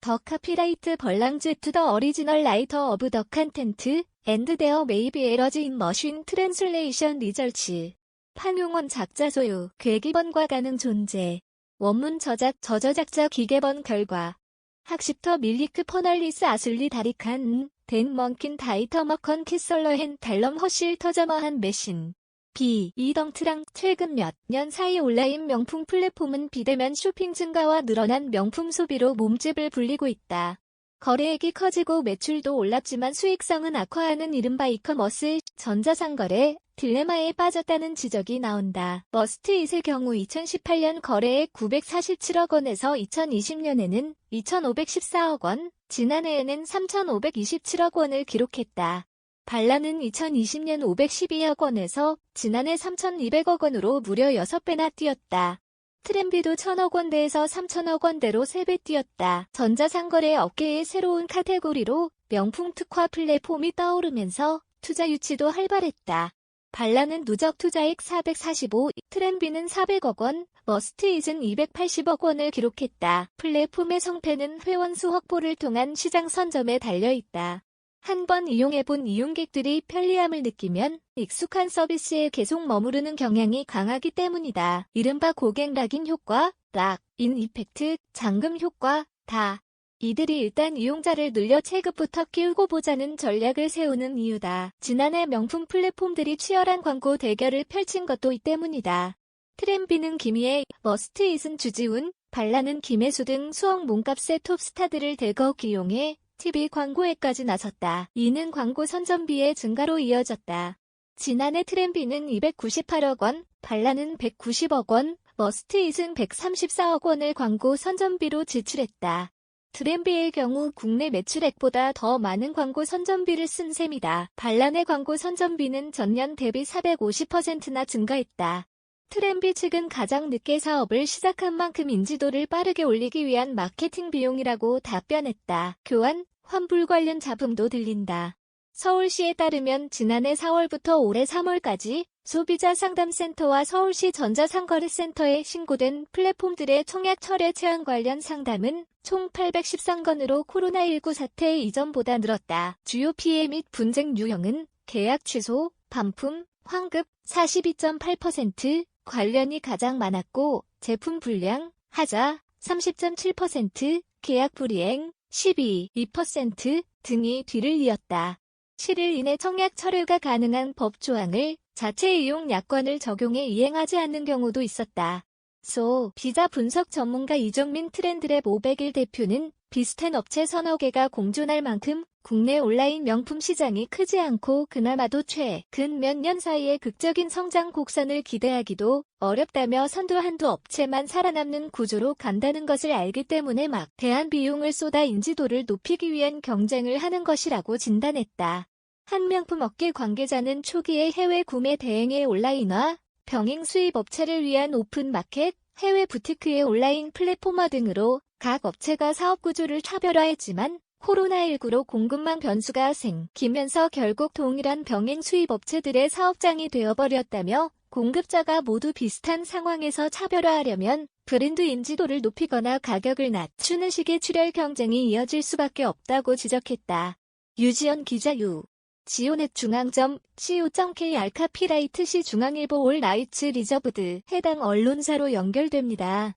더 카피라이트 벌랑즈 투 더 어리지널 라이터 어브 더 컨텐트 앤드 데어 메이비 에러지 인 머신 트랜슬레이션 리절치 판용원 작자 소유 괴기번과 가능 존재. 원문 저작 저저작자 기계번 결과. 학습터 밀리크 퍼널리스 아슬리 다리칸 덴 먼킨 다이터 머컨 키설러헨 달럼 허실 터저머한 메신 B. 이덩트랑 최근 몇 년 사이 온라인 명품 플랫폼은 비대면 쇼핑 증가와 늘어난 명품 소비로 몸집을 불리고 있다. 거래액이 커지고 매출도 올랐지만 수익성은 악화하는 이른바 이커머스 전자상거래 딜레마에 빠졌다는 지적이 나온다. 머스트잇의 경우 2018년 거래액 947억 원에서 2020년에는 2,514억 원, 지난해에는 3,527억 원을 기록했다. 발라는 2020년 512억 원에서 지난해 3,200억 원으로 무려 6배나 뛰었다. 트렌비도 1,000억 원대에서 3,000억 원대로 3배 뛰었다. 전자상거래 업계의 새로운 카테고리로 명품 특화 플랫폼이 떠오르면서 투자 유치도 활발했다. 발라는 누적 투자액 445, 트렌비는 400억 원, 머스트잇은 280억 원을 기록했다. 플랫폼의 성패는 회원수 확보를 통한 시장 선점에 달려있다. 한번 이용해본 이용객들이 편리함을 느끼면 익숙한 서비스에 계속 머무르는 경향이 강하기 때문이다. 이른바 고객 락인 효과, 락, 인 이펙트, 잠금 효과, 다. 이들이 일단 이용자를 늘려 체급부터 끼우고 보자는 전략을 세우는 이유다. 지난해 명품 플랫폼들이 치열한 광고 대결을 펼친 것도 이 때문이다. 트렌비는 김희애, 머스트잇은 주지훈, 발라는 김혜수 등 수억 몸값의 톱스타들을 대거 기용해 TV 광고에까지 나섰다. 이는 광고 선전비의 증가로 이어졌다. 지난해 트렌비는 298억 원, 발라는 190억 원, 머스트잇은 134억 원을 광고 선전비로 지출했다. 트렌비의 경우 국내 매출액보다 더 많은 광고 선전비를 쓴 셈이다. 발란의 광고 선전비는 전년 대비 450%나 증가했다. 트렌비 측은 가장 늦게 사업을 시작한 만큼 인지도를 빠르게 올리기 위한 마케팅 비용이라고 답변했다. 교환, 환불 관련 잡음도 들린다. 서울시에 따르면 지난해 4월부터 올해 3월까지 소비자 상담센터와 서울시 전자상거래센터에 신고된 플랫폼들의 청약 철회 제한 관련 상담은 총 813건으로 코로나19 사태 이전보다 늘었다. 주요 피해 및 분쟁 유형은 계약 취소, 반품, 환급 42.8%, 관련이 가장 많았고 제품 불량, 하자 30.7%, 계약 불이행 12.2% 등이 뒤를 이었다. 7일 이내 청약 철회가 가능한 법 조항을 자체 이용 약관을 적용해 이행하지 않는 경우도 있었다. 소 비자 분석 전문가 이정민 트렌드랩 500일 대표는 비슷한 업체 서너 개가 공존할 만큼 국내 온라인 명품 시장이 크지 않고 그나마도 최근 몇 년 사이에 극적인 성장 곡선을 기대하기도 어렵다며 선두 한두 업체만 살아남는 구조로 간다는 것을 알기 때문에 막 대한 비용을 쏟아 인지도를 높이기 위한 경쟁을 하는 것이라고 진단했다. 한 명품 업계 관계자는 초기에 해외 구매 대행의 온라인화, 병행 수입 업체를 위한 오픈 마켓, 해외 부티크의 온라인 플랫포머 등으로 각 업체가 사업 구조를 차별화했지만 코로나19로 공급망 변수가 생기면서 결국 동일한 병행 수입 업체들의 사업장이 되어버렸다며 공급자가 모두 비슷한 상황에서 차별화하려면 브랜드 인지도를 높이거나 가격을 낮추는 식의 출혈 경쟁이 이어질 수밖에 없다고 지적했다. 유지연 기자 유. 지오넷 중앙점 co.k 알카피라이트 시 중앙일보 올 라이츠 리저브드 해당 언론사로 연결됩니다.